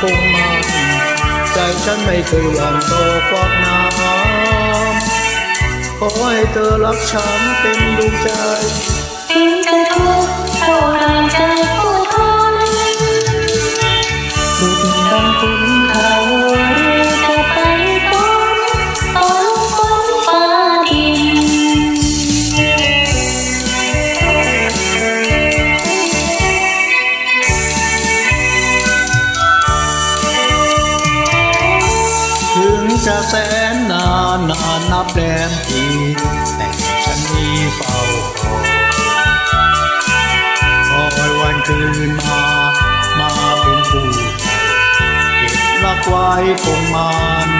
คงมาใจฉันไม่เคยยอมโต่อความน้ำขอให้เธอรักฉันเป็นดวงใจ แสนนานนานนับแรมปีแต่ฉันนี้เฝ้าคอยคอยวันคืนมา มาเป็นผู้เก็บรักไว้คงมัน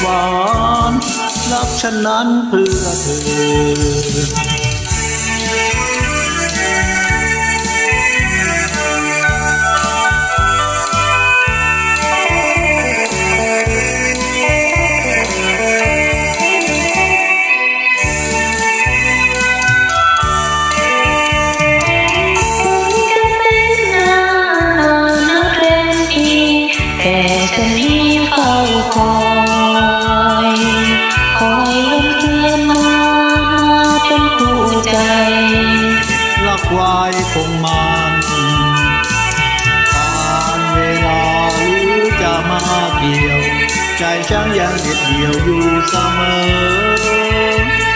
หวานรักฉันนั้นเพื่อเธอถึงจะเป็นนานนับแรม ไว้คงมันการเวลาหรือจะมาเกี่ยว ใจฉันยังเด็ดเดี่ยวอยู่เสมอ